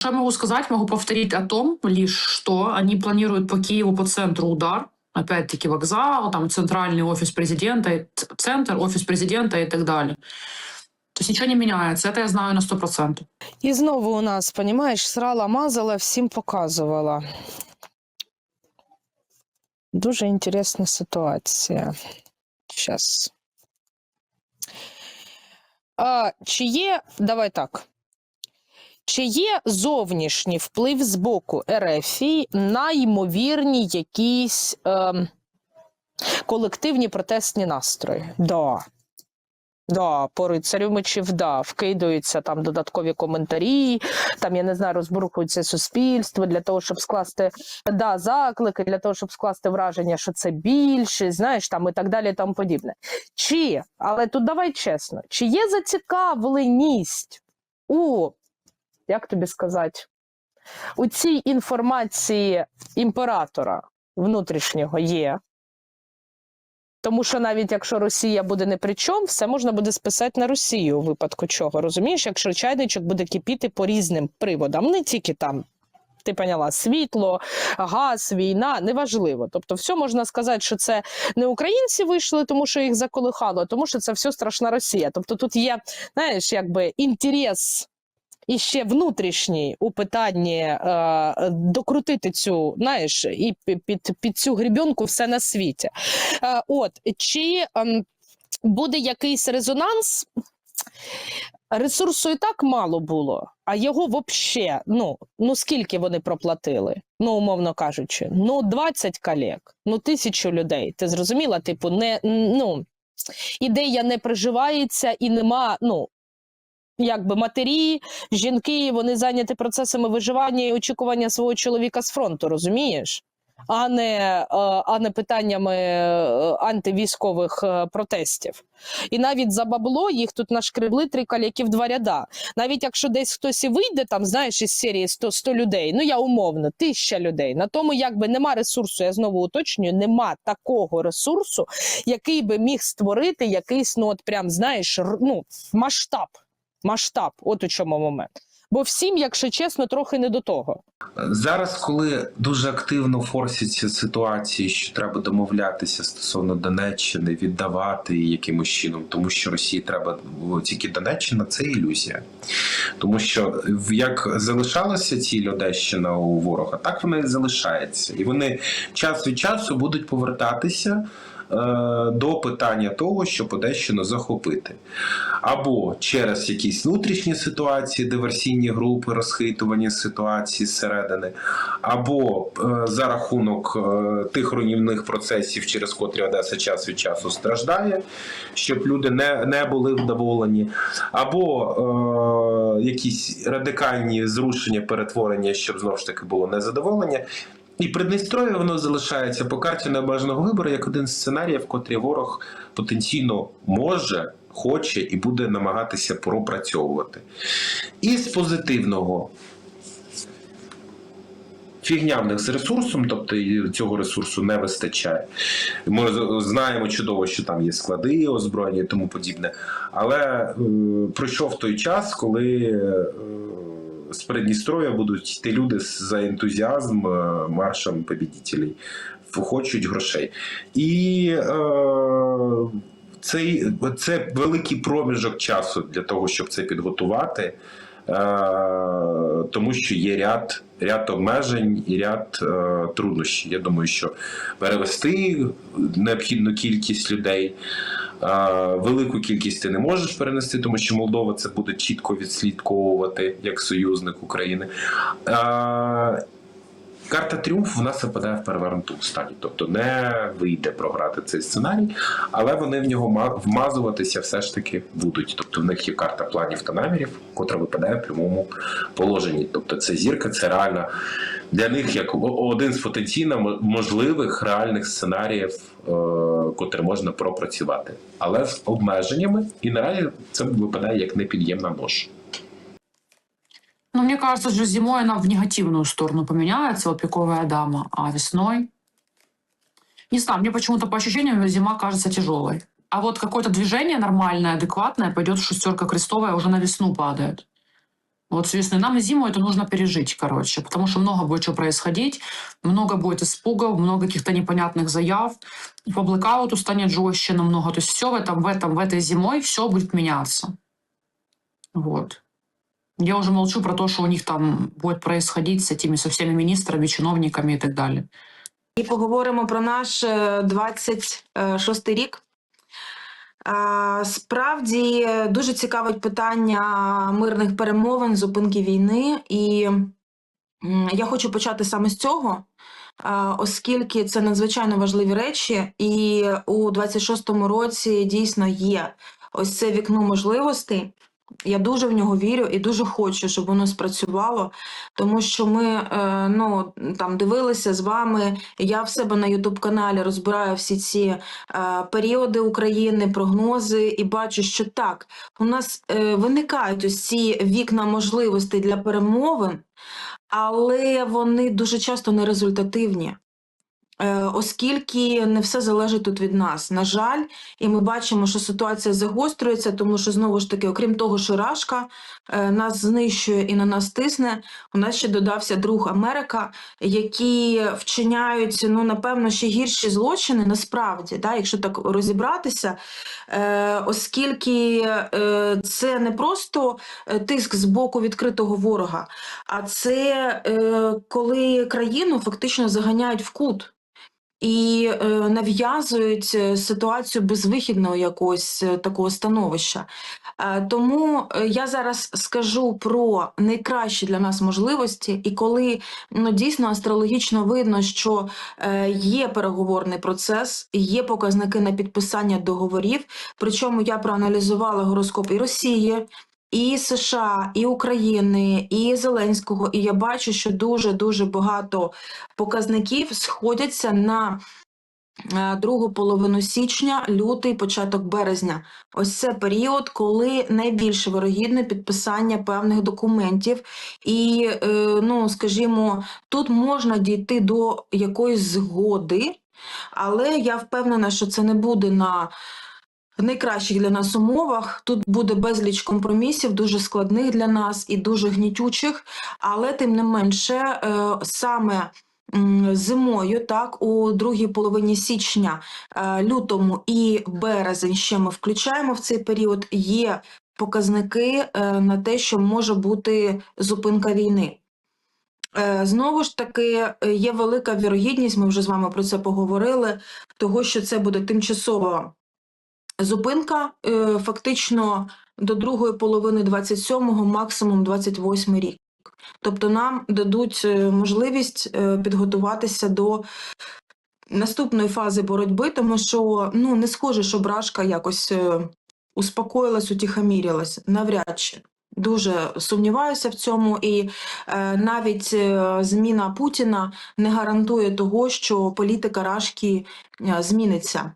Что я могу сказать? Могу повторить о том лишь, что они планируют по Киеву, по центру удар. Опять-таки вокзал, там центральный офис президента, и ц- центр, офис президента и так далее. То есть ничего не меняется. Это я знаю на 100%. І знову у нас, понімаєш, срала, мазала, всім показувала. Дуже інтересна ситуація. Щас. А, чи є, давай так. Чи є зовнішній вплив з боку РФ на ймовірні якісь ем, колективні протестні настрої? Да. Да, по рицарю мечів, да, вкидаються там додаткові коментарі, там, я не знаю, розбурхується суспільство для того, щоб скласти да, заклики, для того, щоб скласти враження, що це більше, знаєш, там і так далі, тому подібне. Чи, але тут давай чесно, чи є зацікавленість у, як тобі сказати, у цій інформації імператора внутрішнього є? Тому що навіть якщо Росія буде не при чому, все можна буде списати на Росію у випадку чого. Розумієш, якщо чайничок буде кипіти по різним приводам, не тільки там. Ти поняла, світло, газ, війна, неважливо. Тобто, все можна сказати, що це не українці вийшли, тому що їх заколихало, а тому що це все страшна Росія. Тобто тут є, знаєш, якби інтерес і ще внутрішній у питанні е, докрутити цю, знаєш, і під, під, під цю грібенку все на світі. Е, от чи ем, буде якийсь резонанс? Ресурсу і так мало було, а його взагалі, ну, ну скільки вони проплатили? Ну, умовно кажучи, ну 20 колег, ну тисячу людей. Ти зрозуміла? Типу, не ну ідея не приживається і нема, ну. Якби матері, жінки, вони зайняті процесами виживання і очікування свого чоловіка з фронту, розумієш? А не, е, а не питаннями е, антивійськових е, протестів. І навіть за бабло їх тут нашкребли три каляки в два ряда. Навіть якщо десь хтось і вийде, там, знаєш, із серії 100, 100 людей, ну я умовно, тисяча людей. На тому якби нема ресурсу, я знову уточнюю, нема такого ресурсу, який би міг створити якийсь, ну от прям, знаєш, ну, масштаб. Масштаб, от у чому момент. Бо всім, якщо чесно, трохи не до того. Зараз, коли дуже активно форсяться ситуації, що треба домовлятися стосовно Донеччини, віддавати її якимось чином, тому що Росії треба тільки Донеччина це ілюзія. Тому що як залишалася ціль Одещина у ворога, так вона і залишається. І вони час від часу будуть повертатися. Е, До питання того, щоб Одещину захопити, або через якісь внутрішні ситуації, диверсійні групи, розхитування ситуації зсередини, або е, за рахунок е, тих руйнівних процесів, через котрі Одеса час від часу страждає, щоб люди не, не були вдоволені, або е, якісь радикальні зрушення, перетворення, щоб знову ж таки було незадоволення. І Придністров'я воно залишається по карті необмеженого вибору як один з сценаріїв, котрі ворог потенційно може, хоче і буде намагатися пропрацьовувати. І з позитивного. Фігня в них з ресурсом, тобто цього ресурсу не вистачає. Ми знаємо чудово, що там є склади озброєння і тому подібне. Але е, пройшов той час, коли е, з Придністров'я будуть йти люди за ентузіазм е, маршем побідітелей, хочуть грошей. І е, цей, це великий проміжок часу для того, щоб це підготувати. Е, тому що є ряд, ряд обмежень і ряд е, труднощів. Я думаю, що перевести необхідну кількість людей. Велику кількість ти не можеш перенести, тому що Молдова це буде чітко відслідковувати як союзник України. Карта тріумфу в нас випадає в перевернутому стані, тобто не вийде програти цей сценарій, але вони в нього ма- вмазуватися все ж таки будуть. Тобто в них є карта планів та намірів, котра випадає в прямому положенні. Тобто це зірка, це реальна для них як один з потенційно можливих реальних сценаріїв, е, котрі можна пропрацювати, але з обмеженнями, і наразі це випадає як непід'ємна нож. Но мне кажется, что зимой она в негативную сторону поменяется, вот пиковая дама, а весной... Не знаю, мне почему-то по ощущениям зима кажется тяжелой. А вот какое-то движение нормальное, адекватное пойдет шестерка крестовая, уже на весну падает. Вот с весны. Нам зиму это нужно пережить, короче, потому что много будет что происходить, много будет испугов, много каких-то непонятных заяв. По блэкауту станет жестче намного. То есть все в этом, в этом, в этой зимой все будет меняться. Вот. Я уже молчу про то, что у них там будет происходить с этими, со всеми министрами, чиновниками и так далее. І поговоримо про наш е, 26 рік. Справді дуже цікавить питання мирних перемовин, зупинки війни, і я хочу почати саме з цього, оскільки це надзвичайно важливі речі, і у 26-му році дійсно є ось це вікно можливостей. Я дуже в нього вірю і дуже хочу, щоб воно спрацювало, тому що ми е, ну там дивилися з вами. Я в себе на Ютуб каналі розбираю всі ці е, періоди України, прогнози, і бачу, що так у нас е, виникають ось ці вікна можливостей для перемовин, але вони дуже часто нерезультативні. Е, Оскільки не все залежить тут від нас, на жаль, і ми бачимо, що ситуація загострюється, тому що знову ж таки, окрім того, що Рашка е, нас знищує і на нас тисне, у нас ще додався друг Америка, які вчиняють ну напевно ще гірші злочини насправді, да, якщо так розібратися, е, оскільки е, це не просто е, тиск з боку відкритого ворога, а це е, коли країну фактично заганяють в кут. І е, нав'язують е, ситуацію безвихідного якогось е, такого становища. Тому я зараз скажу про найкращі для нас можливості, і коли ну, дійсно астрологічно видно, що є переговорний процес, є показники на підписання договорів. Причому я проаналізувала гороскоп і Росії. І США, і України, і Зеленського, і я бачу, що дуже дуже багато показників сходяться на е, другу половину січня, лютий, початок березня. Ось це період, коли найбільш вирогідне підписання певних документів, і е, ну, скажімо, тут можна дійти до якоїсь згоди, але я впевнена, що це не буде на найкращих для нас умовах. Тут буде безліч компромісів, дуже складних для нас і дуже гнітючих, але тим не менше, е, саме зимою, так, у другій половині січня, е, лютому і березень ще ми включаємо в цей період, є показники е, на те, що може бути зупинка війни. Знову ж таки, є велика вірогідність, ми вже з вами про це поговорили, того, що це буде тимчасова зупинка, е, фактично до другої половини 27-го, максимум 28 рік. Тобто нам дадуть е, можливість е, підготуватися до наступної фази боротьби, тому що ну не схоже, що брашка якось успокоїлась, утихомірилась. Навряд чи. Дуже сумніваюся в цьому, і е, навіть е, зміна Путіна не гарантує того, що політика Рашки е, зміниться.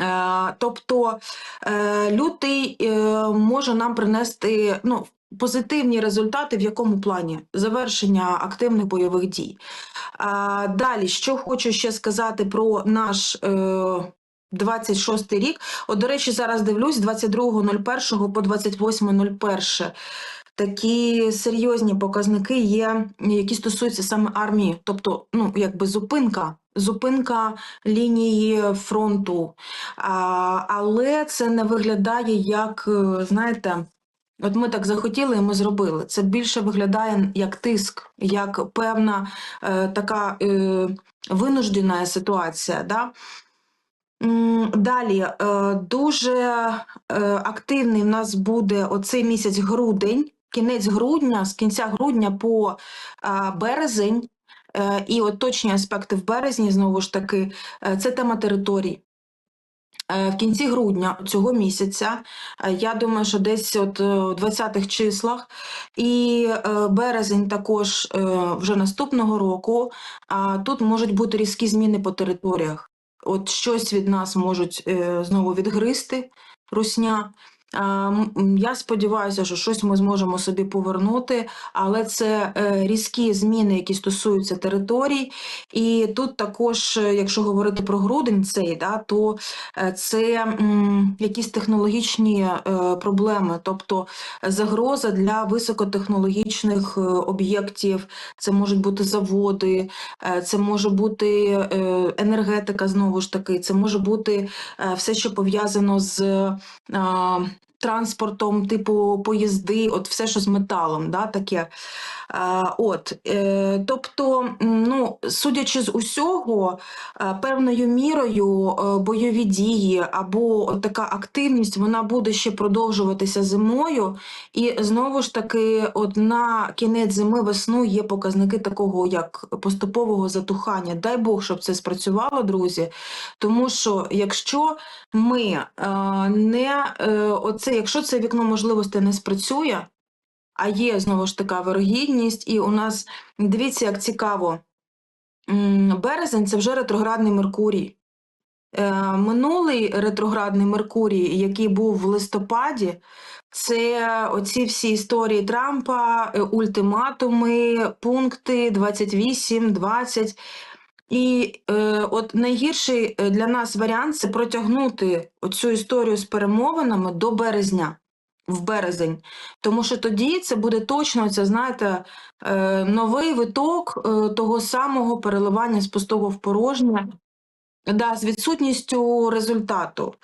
Е, тобто е, лютий е, може нам принести ну, позитивні результати в якому плані? Завершення активних бойових дій. Далі, що хочу ще сказати про наш. Е, 26 рік. От, до речі, зараз дивлюсь 22.01 по 28.01. Такі серйозні показники є, які стосуються саме армії, тобто, ну, якби зупинка, зупинка лінії фронту. Але це не виглядає як, е, знаєте, от ми так захотіли і ми зробили. Це більше виглядає як тиск, як певна е, така е, винуждена ситуація. Да? Далі е, дуже е, активний в нас буде оцей місяць грудень, кінець грудня, з кінця грудня по е, березень. Е, І от точні аспекти в березні, знову ж таки, е, це тема територій. Е, В кінці грудня цього місяця, я думаю, що десь от е, в 20-х числах, і березень також вже наступного року, тут можуть бути різкі зміни по територіях. От щось від нас можуть знову відгризти русня. А, м, Я сподіваюся, що щось ми зможемо собі повернути, але це е, різкі зміни, які стосуються територій. І тут також, е, якщо говорити про грудень цей, да, то е, це якісь технологічні проблеми, тобто загроза для високотехнологічних об'єктів, це можуть бути заводи, це може бути енергетика, знову ж таки, це може бути все, що пов'язано з транспортом, типу поїзди, от все, що з металом, да, таке. Е, От, е, тобто, ну, судячи з усього, е, певною мірою бойові дії або така активність вона буде ще продовжуватися зимою. І знову ж таки, от на кінець зими весну є показники такого як поступового затухання. Дай Бог, щоб це спрацювало, друзі. Тому що якщо ми не е, оце, якщо це вікно можливостей не спрацює, а є знову ж така вирогідність, і у нас дивіться, як цікаво. Березень це вже ретроградний Меркурій. Е, Минулий ретроградний Меркурій, який був в листопаді, це оці всі історії Трампа, е, ультиматуми, пункти 28, 20. І е, от найгірший е, для нас варіант це протягнути цю історію з перемовинами до березня, в березень. Тому що тоді це буде точно, це, знаєте, е, новий виток е, того самого переливання з пустого в порожнє, да, з відсутністю результату.